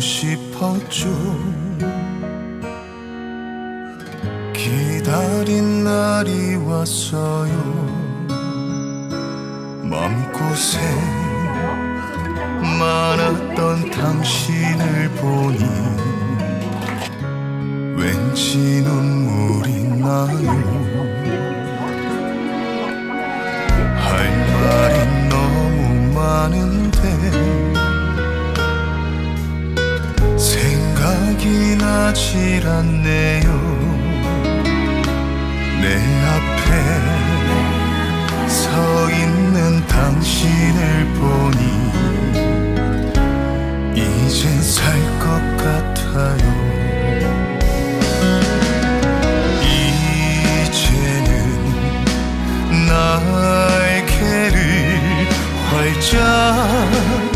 싶었죠 기다린 날이 왔어요. 마음고생 많았던 당신을 보니 변하질 않네요. 내 앞에 서 있는 당신을 보니 이제 살것 같아요. 이제는 나에게를 활짝